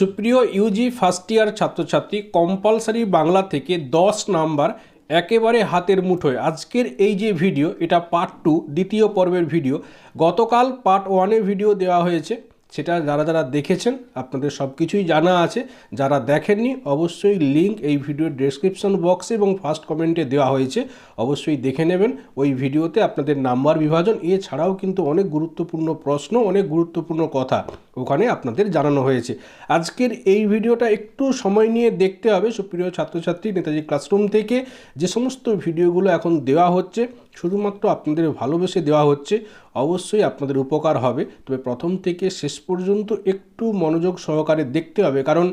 সুপ্রিয় Yuji first year ছাত্রছাত্রী compulsory Bangla থেকে দশ নাম্বার একেবারে হাতের মুঠোয়। আজকের এই যে ভিডিও এটা পার্ট টু দ্বিতীয় পর্বের ভিডিও গতকাল পার্ট ওয়ানে ভিডিও দেওয়া হয়েছে। সেটা যারা যারা দেখেছেন, আপনাদের সব কিছুই জানা আছে। যারা দেখেননি, অবশ্যই লিঙ্ক এই ভিডিওর ডেসক্রিপশন বক্সে এবং ফার্স্ট কমেন্টে দেওয়া হয়েছে। অবশ্যই দেখে নেবেন। ওই ভিডিওতে আপনাদের নাম্বার বিভাজন। এছাড়াও কিন্তু অনেক গুরুত্বপূর্ণ প্রশ্ন, অনেক গুরুত্বপূর্ণ কথা। ওখানে আপনাদের জানানো হয়েছে। আজকের এই ভিডিওটা একটু সময় নিয়ে দেখতে হবে। সুপ্রিয় ছাত্রছাত্রী, নেতাজি ক্লাসরুম থেকে যে সমস্ত ভিডিওগুলো এখন দেওয়া হচ্ছে, শুধুমাত্র আপনাদের ভালোবেসে দেওয়া হচ্ছে, অবশ্যই আপনাদের উপকার হবে। তবে প্রথম থেকে শেষ পর্যন্ত একটু মনোযোগ সহকারে দেখতে হবে। কারণ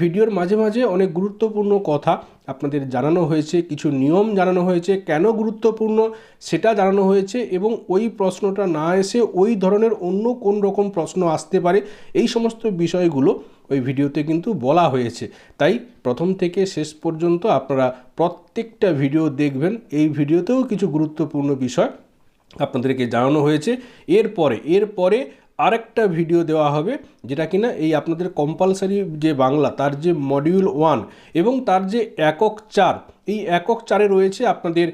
ভিডিওর মাঝে মাঝে অনেক গুরুত্বপূর্ণ কথা আপনাদের জানানো হয়েছে, কিছু নিয়ম জানানো হয়েছে, কেন গুরুত্বপূর্ণ সেটা জানানো হয়েছে এবং ওই প্রশ্নটা না এসে ওই ধরনের অন্য কোন রকম প্রশ্ন আসতে পারে, এই সমস্ত বিষয়গুলো ওই ভিডিওতে কিন্তু বলা হয়েছে। তাই প্রথম থেকে শেষ পর্যন্ত আপনারা প্রত্যেকটা ভিডিও দেখবেন, এই ভিডিওতেও কিছু গুরুত্বপূর্ণ বিষয় আপনাদেরকে জানানো হয়েছে। এরপরে এরপরে আরেকটা ভিডিও দেওয়া হবে, যেটা কিনা এই আপনাদের কম্পালসারি যে বাংলা, তার যে মডিউল ওয়ান এবং তার যে একক চার এই একক চারে রয়েছে আপনাদের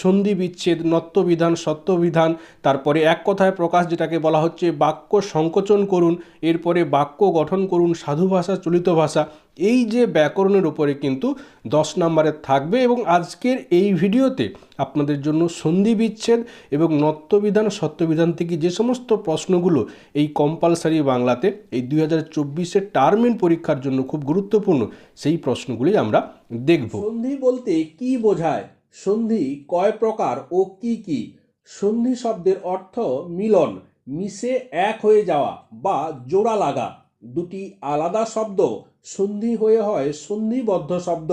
সন্ধি বিচ্ছেদ নত্যবিধান সত্যবিধান। তারপরে এক কথায় প্রকাশ যেটাকে বলা হচ্ছে বাক্য সংকোচন করুন, এরপরে বাক্য গঠন করুন, সাধু ভাষা, চলিত ভাষা। এই যে ব্যাকরণের উপরে কিন্তু দশ নম্বরের থাকবে এবং আজকের এই ভিডিওতে আপনাদের জন্য সন্ধি বিচ্ছেদ এবং নত্যবিধান সত্যবিধান থেকে যে সমস্ত প্রশ্নগুলো এই কম্পালসারি বাংলাতে এই দুই হাজার চব্বিশের টার্মিন পরীক্ষার জন্য খুব গুরুত্বপূর্ণ, সেই প্রশ্নগুলি আমরা দেখব। সন্ধি বলতে কি বোঝায়? সন্ধি কয় প্রকার ও কি কি? সন্ধি শব্দের অর্থ মিলন, মিশে এক হয়ে যাওয়া বা জোড়া লাগা। দুটি আলাদা শব্দ, সন্ধি হয়ে হয় সন্ধিবদ্ধ শব্দ।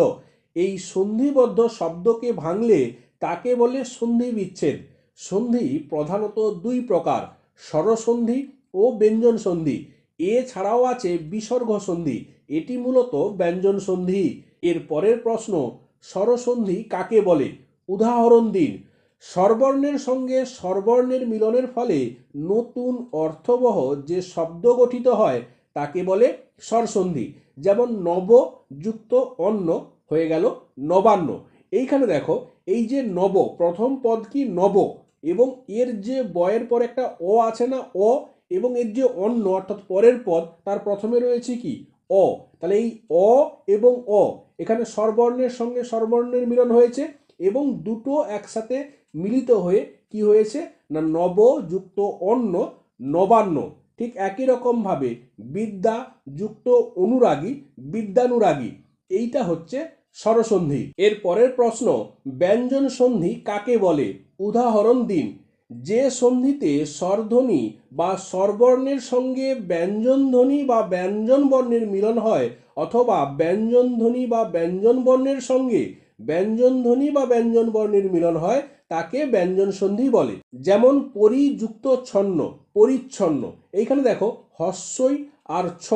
এই সন্ধিবদ্ধ শব্দকে ভাঙলে তাকে বলে সন্ধি বিচ্ছেদ। সন্ধি প্রধানত দুই প্রকার, স্বরসন্ধি ও ব্যঞ্জন সন্ধি। এছাড়াও আছে বিসর্গ সন্ধি, এটি মূলত ব্যঞ্জন সন্ধি। এর পরের প্রশ্ন, স্বরসন্ধি কাকে বলে? উদাহরণ দিন, স্বরবর্ণের সঙ্গে স্বরবর্ণের মিলনের ফলে নতুন অর্থবহ যে শব্দ গঠিত হয়, তাকে বলে স্বরসন্ধি। যেমন নব যুক্ত অন্য হয়ে গেল নবান্ন। এইখানে দেখো, এই যে নব, প্রথম পদ কি নব? এবং এর যে বয়ের পর একটা অ আছে না, অ, এবং এর যে অন্য অর্থাৎ পরের পদ, তার প্রথমে রয়েছে কি? অ। তাহলে এই অ এবং অ, এখানে স্বরবর্ণের সঙ্গে স্বরবর্ণের মিলন হয়েছে এবং দুটো একসাথে মিলিত হয়ে কি হয়েছে? না, নব যুক্ত অন্য নবান্ন। ঠিক একই রকমভাবে বিদ্যা যুক্ত অনুরাগী, বিদ্যানুরাগী। এইটা হচ্ছে স্বরসন্ধি। এর পরের প্রশ্ন ব্যঞ্জন সন্ধি কাকে বলে? উদাহরণ দিন। যে সন্ধিতে স্বরধ্বনি বা স্বরবর্ণের সঙ্গে ব্যঞ্জনধ্বনি বা ব্যঞ্জন বর্ণের মিলন হয়, অথবা ব্যঞ্জনধ্বনি বা ব্যঞ্জন বর্ণের সঙ্গে ব্যঞ্জনধ্বনি বা ব্যঞ্জন বর্ণের মিলন হয়, তাকে ব্যঞ্জন সন্ধি বলে। যেমন পরিযুক্ত ছন্ন, পরিচ্ছন্ন। এইখানে দেখো, হস্যই আর ছ,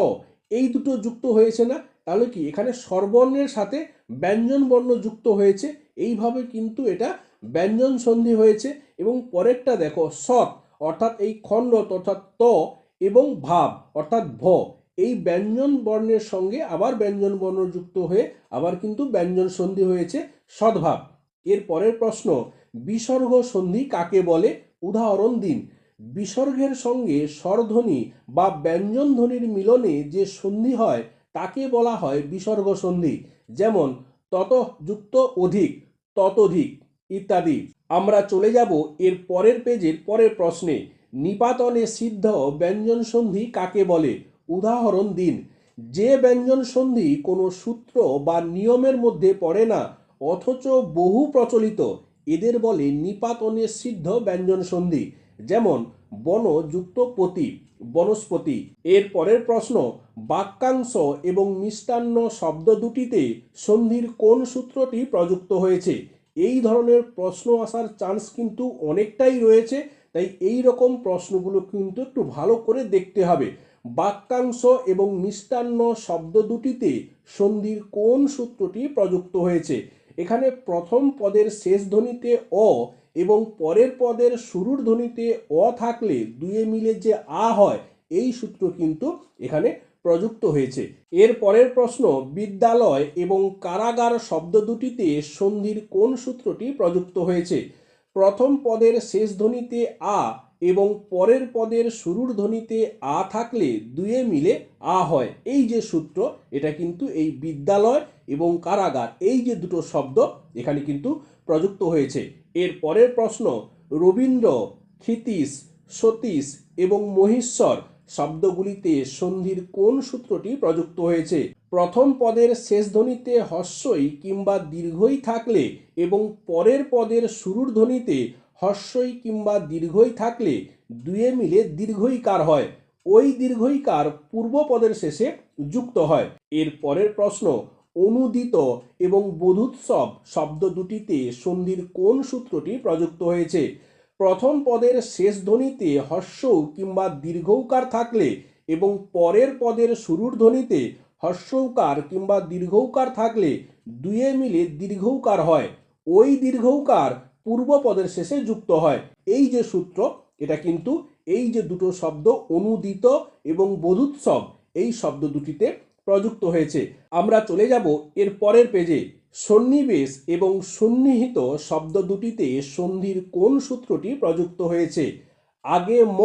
এই দুটো যুক্ত হয়েছে না? তাহলে কি এখানে স্বরবর্ণের সাথে ব্যঞ্জন বর্ণ যুক্ত হয়েছে? এইভাবে কিন্তু এটা ব্যঞ্জন সন্ধি হয়েছে এবং পরেরটা দেখো সৎ, অর্থাৎ এই খণ্ড অর্থাৎ ত এবং ভাব, অর্থাৎ ভ। এই ব্যঞ্জন বর্ণের সঙ্গে আবার ব্যঞ্জন বর্ণ যুক্ত হয়ে আবার কিন্তু ব্যঞ্জন সন্ধি হয়েছে সদ্ভাব। এর পরের প্রশ্ন, বিসর্গ সন্ধি কাকে বলে? উদাহরণ দিন। বিসর্গের সঙ্গে স্বরধ্বনি বা ব্যঞ্জন ধ্বনির মিলনে যে সন্ধি হয়, তাকে বলা হয় বিসর্গ সন্ধি। যেমন তত যুক্ত অধিক, ততোধিক। ইত্যাদি। আমরা চলে যাব এর পরের পেজের পরের প্রশ্নে। নিপাতনে সিদ্ধ ব্যঞ্জন সন্ধি কাকে বলে? উদাহরণ দিন। যে ব্যঞ্জন সন্ধি কোনো সূত্র বা নিয়মের মধ্যে পড়ে না, অথচ বহু প্রচলিত, এদের বলে নিপাতনে সিদ্ধ ব্যঞ্জন সন্ধি। যেমন, বন যুক্ত পতি, বনস্পতি। এর পরের প্রশ্ন, বাক্যাংশ এবং মিষ্টান্ন শব্দ দুটিতে সন্ধির কোন সূত্রটি প্রযুক্ত হয়েছে? এই ধরনের প্রশ্ন আসার চান্স কিন্তু অনেকটাই রয়েছে, তাই এই রকম প্রশ্নগুলো কিন্তু একটু ভালো করে দেখতে হবে। বাক্যাংশ এবং মিষ্টান্ন শব্দ দুটিতে সন্ধির কোন সূত্রটি প্রযুক্ত হয়েছে? এখানে প্রথম পদের শেষ ধ্বনিতে অ এবং পরের পদের শুরুর ধ্বনিতে অ থাকলে দুয়ে মিলে যে আ হয়, এই সূত্র কিন্তু এখানে প্রযুক্ত হয়েছে। এর পরের প্রশ্ন, বিদ্যালয় এবং কারাগার শব্দ দুটিতে সন্ধির কোন সূত্রটি প্রযুক্ত হয়েছে? প্রথম পদের শেষ ধ্বনিতে আ এবং পরের পদের শুরুর ধ্বনিতে আ থাকলে দুয়ে মিলে আ হয়। এই যে সূত্র, এটা কিন্তু এই বিদ্যালয় এবং কারাগার, এই যে দুটো শব্দ, এখানে কিন্তু প্রযুক্ত হয়েছে। এর পরের প্রশ্ন, রবীন্দ্র, ক্ষিতীশ, সতীশ এবং মহিশ্বর শব্দগুলিতে সন্ধির কোন সূত্রটি প্রযুক্ত হয়েছে? প্রথম পদের শেষ ধ্বনিতে হস্যই কিংবা দীর্ঘই থাকলে এবং পরের পদের শুরুর ধ্বনিতে হস্যই কিংবা দীর্ঘই থাকলে দুয়ে মিলে দীর্ঘইকার হয়? ওই দীর্ঘইকার পূর্ব পদের শেষে যুক্ত হয়? এর পরের প্রশ্ন, অনুদিত এবং বোধুৎসব শব্দ দুটিতে সন্ধির কোন সূত্রটি প্রযুক্ত হয়েছে? প্রথম পদের শেষ ধ্বনিতে হস্য কিংবা দীর্ঘৌকার থাকলে এবং পরের পদের শুরুর ধ্বনিতে হস্যৌকার কিংবা দীর্ঘৌকার থাকলে দুয়ে মিলে দীর্ঘৌকার হয়। ওই দীর্ঘৌকার পূর্ব পদের শেষে যুক্ত হয়। এই যে সূত্র, এটা কিন্তু এই যে দুটো শব্দ অনুদিত এবং বোধুৎসব, এই শব্দ দুটিতে প্রযুক্ত হয়েছে। আমরা চলে যাব এর পরের পেজে সন্নিবেশ এবং সন্নিহিত শব্দ দুটিতে সন্ধির কোন সূত্রটি প্রযুক্ত হয়েছে? আগে ম,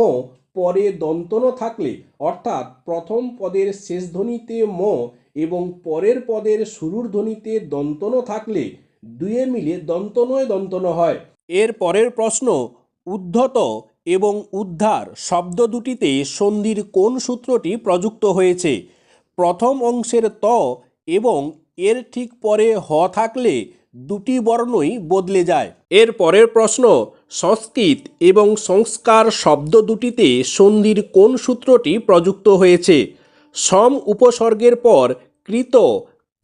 পরে দন্তন থাকলে, অর্থাৎ প্রথম পদের শেষ ধ্বনিতে ম এবং পরের পদের শুরুর ধ্বনিতে দন্তন থাকলে, দুয়ে মিলে দন্তনয় দন্তন হয়। এর পরের প্রশ্ন, উদ্ধত এবং উদ্ধার শব্দ দুটিতে সন্ধির কোন সূত্রটি প্রযুক্ত হয়েছে? প্রথম অংশের ত এবং এর ঠিক পরে হ থাকলে দুটি বর্ণই বদলে যায়। এর পরের প্রশ্ন, সংস্কৃত এবং সংস্কার শব্দ দুটিতে সন্ধির কোন সূত্রটি প্রযুক্ত হয়েছে? সম উপসর্গের পর কৃত,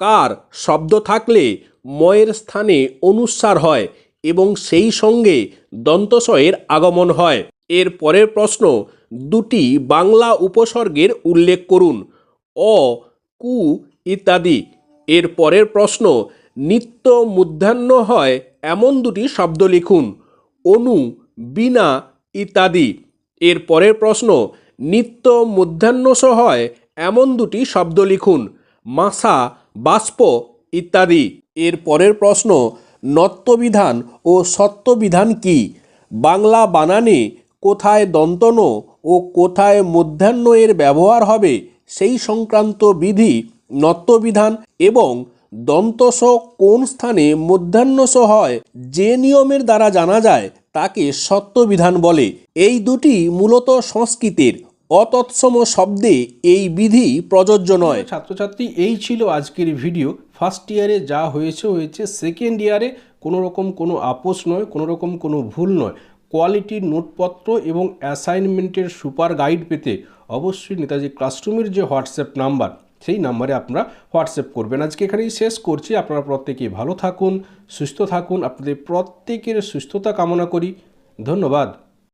কার শব্দ থাকলে ময়ের স্থানে অনুস্বার হয় এবং সেই সঙ্গে দন্তস্বয়ের আগমন হয়। এর পরের প্রশ্ন, দুটি বাংলা উপসর্গের উল্লেখ করুন, অ, কু, ইত্যাদি। এর পরের প্রশ্ন, নিত্য মূর্ধান্য হয় এমন দুটি শব্দ লিখুন, অনু, বিনা, ইত্যাদি। এর পরের প্রশ্ন, নিত্য মূর্ধান্যস হয় এমন দুটি শব্দ লিখুন, মাসা, বাষ্প, ইত্যাদি। এর পরের প্রশ্ন নত্যবিধান ও সত্যবিধান কি? বাংলা বানানে কোথায় দন্তন ও কোথায় মধ্যাহ্ন এর ব্যবহার হবে সেই সংক্রান্ত বিধি নত্যবিধান এবং দন্তস কোন স্থানে মধ্যাহ্নস হয় যে নিয়মের দ্বারা জানা যায় তাকে সত্যবিধান বলে। এই দুটি মূলত সংস্কৃতের অতৎসম শব্দে এই বিধি প্রযোজ্য নয়। ছাত্রছাত্রী, এই ছিল আজকের ভিডিও। ফার্স্ট ইয়ারে যা হয়েছে হয়েছে। সেকেন্ড ইয়ারে কোনো রকম কোনো আপোষ নয়, কোনো রকম কোনো ভুল নয়। কোয়ালিটির নোটপত্র এবং অ্যাসাইনমেন্টের সুপার গাইড পেতে অবশ্যই নেতাজি ক্লাসরুমের যে হোয়াটসঅ্যাপ নাম্বার সেই নাম্বারে আপনারা হোয়াটসঅ্যাপ করবেন। আজকে এখানেই শেষ করছি। আপনারা প্রত্যেকেই ভালো থাকুন, সুস্থ থাকুন। আপনাদের প্রত্যেকের সুস্থতা কামনা করি। ধন্যবাদ।